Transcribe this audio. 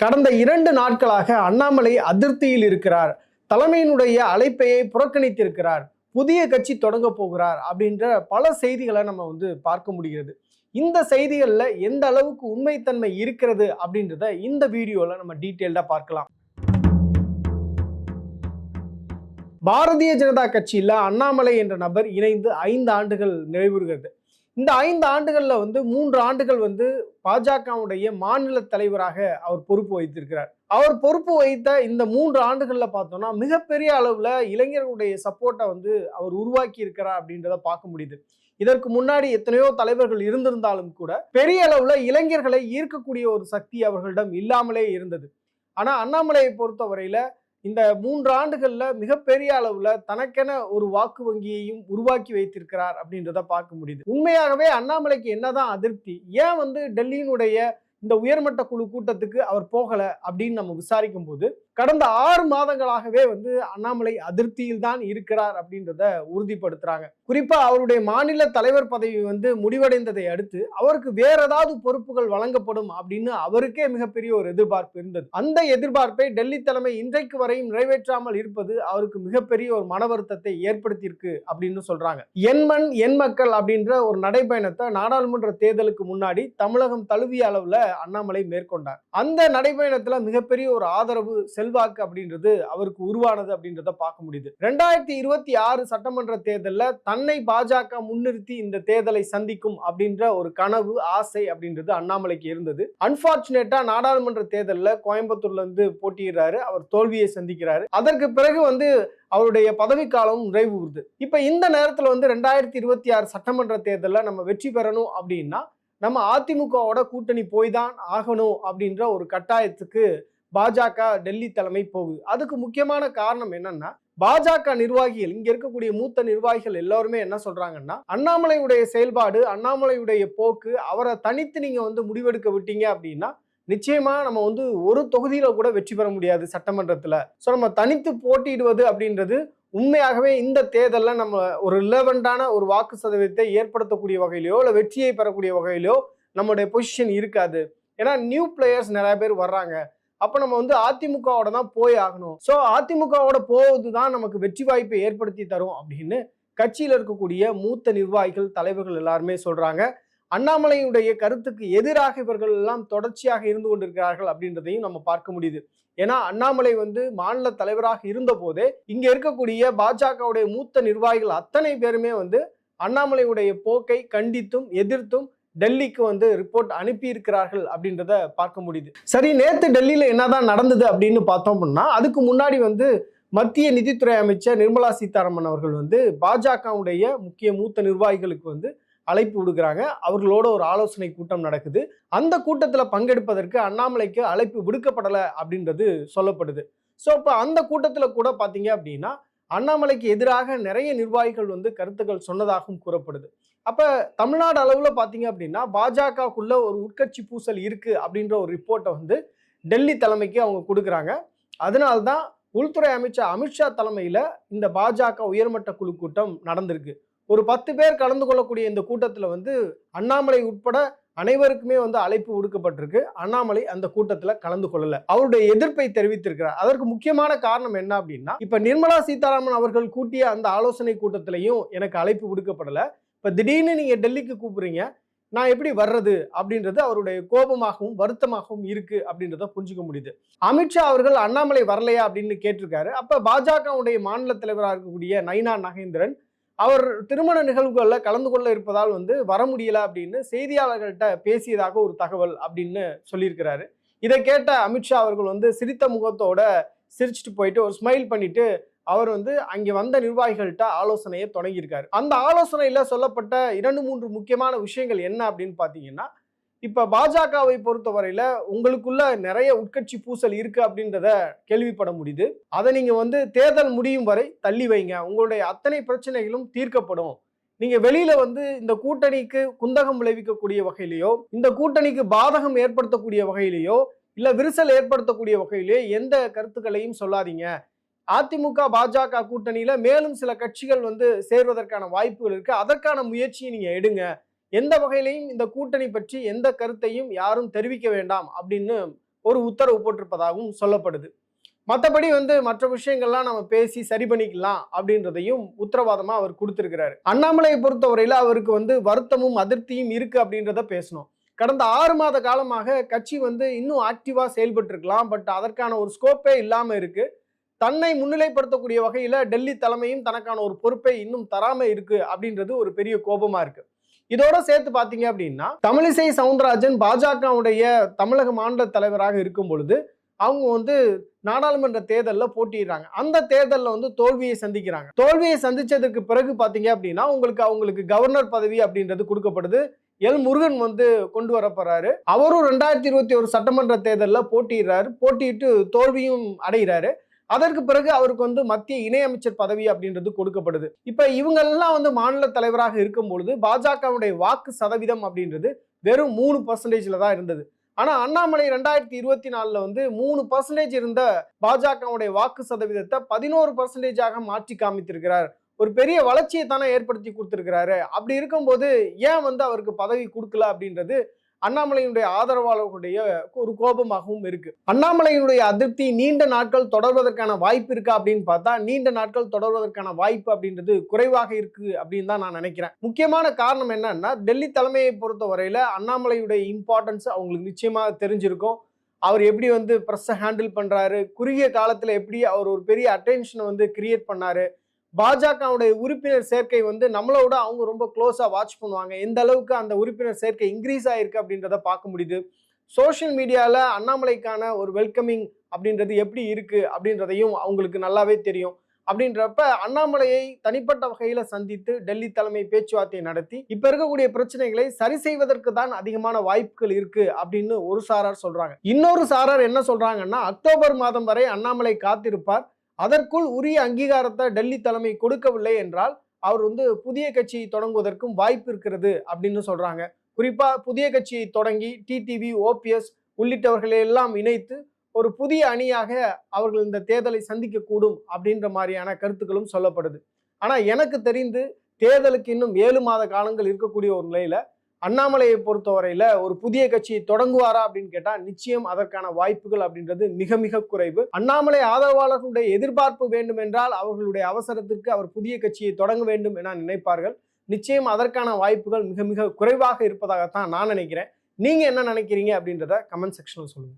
கடந்த இரண்டு நாட்களாக அண்ணாமலை அதிருப்தியில் இருக்கிறார். தலைமையினுடைய அழைப்பையை புறக்கணித்திருக்கிறார். புதிய கட்சி தொடங்க போகிறார் அப்படின்ற பல செய்திகளை நம்ம வந்து பார்க்க முடிகிறது. இந்த செய்திகளில் எந்த அளவுக்கு உண்மைத்தன்மை இருக்கிறது அப்படின்றத இந்த வீடியோவில் நம்ம டீட்டெயில்டாக பார்க்கலாம். பாரதிய ஜனதா கட்சியில் அண்ணாமலை என்ற நபர் இணைந்து ஐந்து ஆண்டுகள் நிறைவுறுகிறது. இந்த ஐந்து ஆண்டுகளில் வந்து மூன்று ஆண்டுகள் வந்து பாஜகவுடைய மாநில தலைவராக அவர் பொறுப்பு வைத்திருக்கிறார் அவர் பொறுப்பு வைத்த இந்த மூன்று ஆண்டுகளில் பார்த்தோம்னா மிகப்பெரிய அளவில் இளைஞர்களுடைய சப்போர்ட்டை வந்து அவர் உருவாக்கி இருக்கிறார் அப்படின்றத பார்க்க முடியுது. இதற்கு முன்னாடி எத்தனையோ தலைவர்கள் இருந்திருந்தாலும் கூட பெரிய அளவில் இளைஞர்களை ஈர்க்கக்கூடிய ஒரு சக்தி அவர்களிடம் இல்லாமலே இருந்தது. ஆனால் அண்ணாமலையை பொறுத்தவரையில் இந்த மூன்று ஆண்டுகள்ல மிகப்பெரிய அளவுல தனக்கென ஒரு வாக்கு வங்கியையும் உருவாக்கி வைத்திருக்கிறார் அப்படின்றத பார்க்க முடியுது. உண்மையாகவே அண்ணாமலைக்கு என்னதான் அதிருப்தி? ஏன் வந்து டெல்லியினுடைய இந்த உயர்மட்ட குழு கூட்டத்துக்கு அவர் போகல அப்படின்னு நம்ம விசாரிக்கும் போது கடந்த ஆறு மாதங்களாகவே வந்து அண்ணாமலை அதிருப்தியில் தான் இருக்கிறார் அப்படின்றத உறுதிப்படுத்துறாங்க. குறிப்பா அவருடைய மாநில தலைவர் பதவி வந்து முடிவடைந்ததை அடுத்து அவருக்கு வேற ஏதாவது பொறுப்புகள் வழங்கப்படும் அப்படின்னு அவருக்கே மிகப்பெரிய ஒரு எதிர்பார்ப்பு இருந்தது. அந்த எதிர்பார்ப்பை டெல்லி தலைமை இன்றைக்கு வரையும் நிறைவேற்றாமல் இருப்பது அவருக்கு மிகப்பெரிய ஒரு மன வருத்தத்தை ஏற்படுத்தியிருக்கு அப்படின்னு சொல்றாங்க. என் மண் என் மக்கள் அப்படின்ற ஒரு நடைபயணத்தை நாடாளுமன்ற தேர்தலுக்கு முன்னாடி தமிழகம் தழுவிய அளவுல அண்ணாமலை மேற்கொண்டார். அந்த நடைபயணத்துல மிகப்பெரிய ஒரு ஆதரவு செல்வாக்கு அப்படின்றது அவருக்கு உருவானது அப்படின்றத பார்க்க முடியுது. ரெண்டாயிரத்தி இருபத்தி ஆறு சட்டமன்ற தேர்தலில் தன்னை பாஜக முன்னிறுத்தி இந்த தேர்தலை சந்திக்கும் அப்படின்ற ஒரு கனவு ஆசை அப்படின்றது அண்ணாமலைக்கு இருந்தது. அன்பார்ச்சுனேட்டா நாடாளுமன்ற தேர்தலில் கோயம்புத்தூர்ல இருந்து போட்டியிடுறாரு. அவர் தோல்வியை சந்திக்கிறாரு. அதற்கு பிறகு வந்து அவருடைய பதவிக்காலம் நிறைவுறுது. இப்ப இந்த நேரத்துல வந்து ரெண்டாயிரத்தி இருபத்தி ஆறு சட்டமன்ற தேர்தலில் நம்ம வெற்றி பெறணும் அப்படின்னா நம்ம அதிமுகவோட கூட்டணி போய் தான் ஆகணும் அப்படின்ற ஒரு கட்டாயத்துக்கு பாஜக டெல்லி தலைமை போகுது. அதுக்கு முக்கியமான காரணம் என்னன்னா பாஜக நிர்வாகிகள் இங்க இருக்கக்கூடிய மூத்த நிர்வாகிகள் எல்லாருமே என்ன சொல்றாங்கன்னா அண்ணாமலையுடைய செயல்பாடு அண்ணாமலையுடைய போக்கு அவரை தனித்து நீங்க வந்து முடிவெடுக்க விட்டீங்க அப்படின்னா நிச்சயமாக நம்ம வந்து ஒரு தொகுதியில் கூட வெற்றி பெற முடியாது சட்டமன்றத்தில். ஸோ நம்ம தனித்து போட்டியிடுவது அப்படின்றது உண்மையாகவே இந்த தேர்தலில் நம்ம ஒரு ரிலவெண்டான ஒரு வாக்கு சதவீதத்தை ஏற்படுத்தக்கூடிய வகையிலையோ இல்லை வெற்றியை பெறக்கூடிய வகையிலையோ நம்மளுடைய பொசிஷன் இருக்காது. ஏன்னா நியூ பிளேயர்ஸ் நிறைய பேர் வர்றாங்க. அப்போ நம்ம வந்து அதிமுகவோட தான் போய் ஆகணும். ஸோ அதிமுகவோட போவது தான் நமக்கு வெற்றி வாய்ப்பை ஏற்படுத்தி தரும் அப்படின்னு கட்சியில் இருக்கக்கூடிய மூத்த நிர்வாகிகள் தலைவர்கள் எல்லாருமே சொல்கிறாங்க அண்ணாமலையுடைய கருத்துக்கு எதிராக இவர்கள் எல்லாம் தொடர்ச்சியாக இருந்து கொண்டிருக்கிறார்கள் அப்படின்றதையும் நம்ம பார்க்க முடியுது. ஏன்னா அண்ணாமலை வந்து மாநில தலைவராக இருந்த போதே இங்க இருக்கக்கூடிய பாஜகவுடைய மூத்த நிர்வாகிகள் அத்தனை பேருமே வந்து அண்ணாமலையுடைய போக்கை கண்டித்தும் எதிர்த்தும் டெல்லிக்கு வந்து ரிப்போர்ட் அனுப்பி இருக்கிறார்கள் அப்படின்றத பார்க்க முடியுது. சரி நேற்று டெல்லியில் என்னதான் நடந்தது அப்படின்னு பார்த்தோம் அப்படின்னா அதுக்கு முன்னாடி வந்து மத்திய நிதித்துறை அமைச்சர் நிர்மலா சீதாராமன் அவர்கள் வந்து பாஜகவுடைய முக்கிய மூத்த நிர்வாகிகளுக்கு வந்து அழைப்பு விடுக்கிறாங்க. அவர்களோட ஒரு ஆலோசனை கூட்டம் நடக்குது. அந்த கூட்டத்தில் பங்கெடுப்பதற்கு அண்ணாமலைக்கு அழைப்பு விடுக்கப்படலை அப்படின்றது சொல்லப்படுது. ஸோ இப்போ அந்த கூட்டத்தில் கூட பார்த்தீங்க அப்படின்னா அண்ணாமலைக்கு எதிராக நிறைய நிர்வாகிகள் வந்து கருத்துக்கள் சொன்னதாகவும் கூறப்படுது. அப்போ தமிழ்நாடு அளவில் பார்த்தீங்க அப்படின்னா பாஜகக்குள்ள ஒரு உட்கட்சி பூசல் இருக்குது அப்படின்ற ஒரு ரிப்போர்ட்டை வந்து டெல்லி தலைமைக்கு அவங்க கொடுக்குறாங்க. அதனால்தான் உள்துறை அமைச்சர் அமித்ஷா தலைமையில் இந்த பாஜக உயர்மட்ட குழு கூட்டம் நடந்திருக்கு. ஒரு பத்து பேர் கலந்து கொள்ளக்கூடிய இந்த கூட்டத்தில் வந்து அண்ணாமலை உட்பட அனைவருக்குமே வந்து அழைப்பு விடுக்கப்பட்டிருக்கு. அண்ணாமலை அந்த கூட்டத்தில் கலந்து கொள்ளல. அவருடைய எதிர்ப்பை தெரிவித்திருக்கிறார். அதற்கு முக்கியமான காரணம் என்ன அப்படின்னா இப்ப நிர்மலா சீதாராமன் அவர்கள் கூட்டிய அந்த ஆலோசனை கூட்டத்திலையும் எனக்கு அழைப்பு விடுக்கப்படலை. இப்போ திடீர்னு நீங்கள் டெல்லிக்கு கூப்பிடுறீங்க நான் எப்படி வர்றது அப்படின்றது அவருடைய கோபமாகவும் வருத்தமாகவும் இருக்கு அப்படின்றத புரிஞ்சுக்க முடியுது. அமித்ஷா அவர்கள் அண்ணாமலை வரலையா அப்படின்னு கேட்டிருக்காரு. அப்ப பாஜகவுடைய மாநில தலைவராக இருக்கக்கூடிய நைனா நகேந்திரன் அவர் திருமண நிகழ்வுகளில் கலந்து கொள்ள இருப்பதால் வந்து வர முடியல அப்படின்னு செய்தியாளர்கள்ட்ட பேசியதாக ஒரு தகவல் அப்படின்னு சொல்லியிருக்கிறாரு. இதை கேட்ட அமித்ஷா அவர்கள் வந்து சிரித்த முகத்தோட சிரிச்சுட்டு போயிட்டு ஒரு ஸ்மைல் பண்ணிட்டு அவர் வந்து அங்கே வந்த நிர்வாகிகள்கிட்ட ஆலோசனையை தொடங்கியிருக்காரு. அந்த ஆலோசனையில் சொல்லப்பட்ட இரண்டு மூன்று முக்கியமான விஷயங்கள் என்ன அப்படின்னு பார்த்தீங்கன்னா இப்ப பாஜகவை பொறுத்தவரையில உங்களுக்குள்ள நிறைய உட்கட்சி பூசல் இருக்கு அப்படின்றத கேள்விப்பட முடியுது. அதை நீங்க வந்து தேர்தல் முடியும் வரை தள்ளி வைங்க. உங்களுடைய அத்தனை பிரச்சனைகளும் தீர்க்கப்படும். நீங்க வெளியில வந்து இந்த கூட்டணிக்கு குந்தகம் விளைவிக்கக்கூடிய வகையிலையோ இந்த கூட்டணிக்கு பாதகம் ஏற்படுத்தக்கூடிய வகையிலேயோ இல்ல விரிசல் ஏற்படுத்தக்கூடிய வகையிலேயோ எந்த கருத்துக்களையும் சொல்லாதீங்க. அதிமுக பாஜக கூட்டணியில மேலும் சில கட்சிகள் வந்து சேர்வதற்கான வாய்ப்புகள் இருக்கு. அதற்கான முயற்சியை நீங்க எடுங்க. எந்த வகையிலையும் இந்த கூட்டணி பற்றி எந்த கருத்தையும் யாரும் தெரிவிக்க வேண்டாம் அப்படின்னு ஒரு உத்தரவு போட்டிருப்பதாகவும் சொல்லப்படுது. மற்றபடி வந்து மற்ற விஷயங்கள்லாம் நம்ம பேசி சரி பண்ணிக்கலாம் அப்படின்றதையும் உத்தரவாதமா அவர் கொடுத்திருக்கிறாரு. அண்ணாமலையை பொறுத்தவரையில அவருக்கு வந்து வருத்தமும் அதிருப்தியும் இருக்கு அப்படின்றத பேசணும். கடந்த ஆறு மாத காலமாக கட்சி வந்து இன்னும் ஆக்டிவா செயல்பட்டு இருக்கலாம் பட் அதற்கான ஒரு ஸ்கோப்பே இல்லாம இருக்கு. தன்னை முன்னிலைப்படுத்தக்கூடிய வகையில டெல்லி தலைமையும் தனக்கான ஒரு பொறுப்பை இன்னும் தராம இருக்கு அப்படின்றது ஒரு பெரிய கோபமா இருக்கு. இதோட சேர்த்து பார்த்தீங்க அப்படின்னா தமிழிசை சவுந்தரராஜன் பாஜகவுடைய தமிழக மாநில தலைவராக இருக்கும் பொழுது அவங்க வந்து நாடாளுமன்ற தேர்தலில் போட்டிடுறாங்க அந்த தேர்தலில் வந்து தோல்வியை சந்திக்கிறாங்க. தோல்வியை சந்திச்சதுக்கு பிறகு பார்த்தீங்க அப்படின்னா உங்களுக்கு அவங்களுக்கு கவர்னர் பதவி அப்படின்றது கொடுக்கப்படுது. எல் முருகன் வந்து கொண்டு வரப்படுறாரு அவரும் ரெண்டாயிரத்தி இருபத்தி ஒரு சட்டமன்ற தேர்தலில் போட்டிடுறாரு போட்டியிட்டு தோல்வியும் அடைகிறாரு. அதற்கு பிறகு அவருக்கு வந்து மத்திய இணையமைச்சர் பதவி அப்படின்றது கொடுக்கப்படுது. இப்ப இவங்கெல்லாம் வந்து மாநில தலைவராக இருக்கும் பொழுது பாஜகவுடைய வாக்கு சதவீதம் அப்படின்றது வெறும் மூணு பர்சன்டேஜ்ல தான் இருந்தது. ஆனா அண்ணாமலை ரெண்டாயிரத்தி இருபத்தி நாலுல வந்து மூணு பர்சன்டேஜ் இருந்த பாஜகவுடைய வாக்கு சதவீதத்தை பதினோரு பர்சன்டேஜாக மாற்றி காமித்திருக்கிறார். ஒரு பெரிய வளர்ச்சியை தானே ஏற்படுத்தி கொடுத்திருக்கிறாரு. அப்படி இருக்கும்போது ஏன் வந்து அவருக்கு பதவி கொடுக்கல அப்படின்றது அண்ணாமலையினுடைய ஆதரவாளர்களுடைய ஒரு கோபமாகவும் இருக்கு. அண்ணாமலையினுடைய அதிருப்தி நீண்ட நாட்கள் தொடர்வதற்கான வாய்ப்பு இருக்கா அப்படின்னு பார்த்தா நீண்ட நாட்கள் தொடர்வதற்கான வாய்ப்பு அப்படின்றது குறைவாக இருக்கு அப்படின்னு தான் நான் நினைக்கிறேன். முக்கியமான காரணம் என்னன்னா டெல்லி தலைமையை பொறுத்த வரையில அண்ணாமலையுடைய இம்பார்ட்டன்ஸ் அவங்களுக்கு நிச்சயமா தெரிஞ்சிருக்கும். அவர் எப்படி வந்து ப்ரெஸ்ஸை ஹேண்டில் பண்ணுறாரு குறுகிய காலத்தில் எப்படி அவர் ஒரு பெரிய அட்டென்ஷனை வந்து கிரியேட் பண்ணாரு பாஜகவுடைய உறுப்பினர் சேர்க்கை வந்து நம்மளோட அவங்க ரொம்ப க்ளோஸாக வாட்ச் பண்ணுவாங்க. எந்த அளவுக்கு அந்த உறுப்பினர் சேர்க்கை இன்க்ரீஸ் ஆகிருக்கு அப்படின்றத பார்க்க முடியுது. சோஷியல் மீடியாவில் அண்ணாமலைக்கான ஒரு வெல்கமிங் அப்படின்றது எப்படி இருக்குது அப்படின்றதையும் அவங்களுக்கு நல்லாவே தெரியும். அப்படின்றப்ப அண்ணாமலையை தனிப்பட்ட வகையில் சந்தித்து டெல்லி தலைமை பேச்சுவார்த்தை நடத்தி இப்போ இருக்கக்கூடிய பிரச்சனைகளை சரி செய்வதற்கு தான் அதிகமான வாய்ப்புகள் இருக்கு அப்படின்னு ஒரு சாரார் சொல்றாங்க. இன்னொரு சாரார் என்ன சொல்றாங்கன்னா அக்டோபர் மாதம் வரை அண்ணாமலை காத்திருப்பார். அதற்குள் உரிய அங்கீகாரத்தை டெல்லி தலைமை கொடுக்கவில்லை என்றால் அவர் வந்து புதிய கட்சியை தொடங்குவதற்கும் வாய்ப்பு இருக்கிறது அப்படின்னு சொல்றாங்க. குறிப்பா புதிய கட்சியை தொடங்கி டிடிவி ஓபிஎஸ் உள்ளிட்டவர்களை எல்லாம் இணைத்து ஒரு புதிய அணியாக அவர்கள் இந்த தேர்தலை சந்திக்கக்கூடும் அப்படின்ற மாதிரியான கருத்துக்களும் சொல்லப்படுது. ஆனா எனக்கு தெரிந்து தேர்தலுக்கு இன்னும் ஏழு மாத காலங்கள் இருக்கக்கூடிய ஒரு நிலையில அண்ணாமலையை பொறுத்தவரையில ஒரு புதிய கட்சியை தொடங்குவாரா அப்படின்னு கேட்டா நிச்சயம் அதற்கான வாய்ப்புகள் அப்படின்றது மிக மிக குறைவு. அண்ணாமலை ஆதரவாளர்களுடைய எதிர்பார்ப்பு வேண்டும் என்றால் அவர்களுடைய அவசரத்திற்கு அவர் புதிய கட்சியை தொடங்க வேண்டும் என நினைப்பார்கள். நிச்சயம் அதற்கான வாய்ப்புகள் மிக மிக குறைவாக இருப்பதாகத்தான் நான் நினைக்கிறேன். நீங்க என்ன நினைக்கிறீங்க அப்படின்றத கமெண்ட் செக்ஷனில் சொல்லுங்க.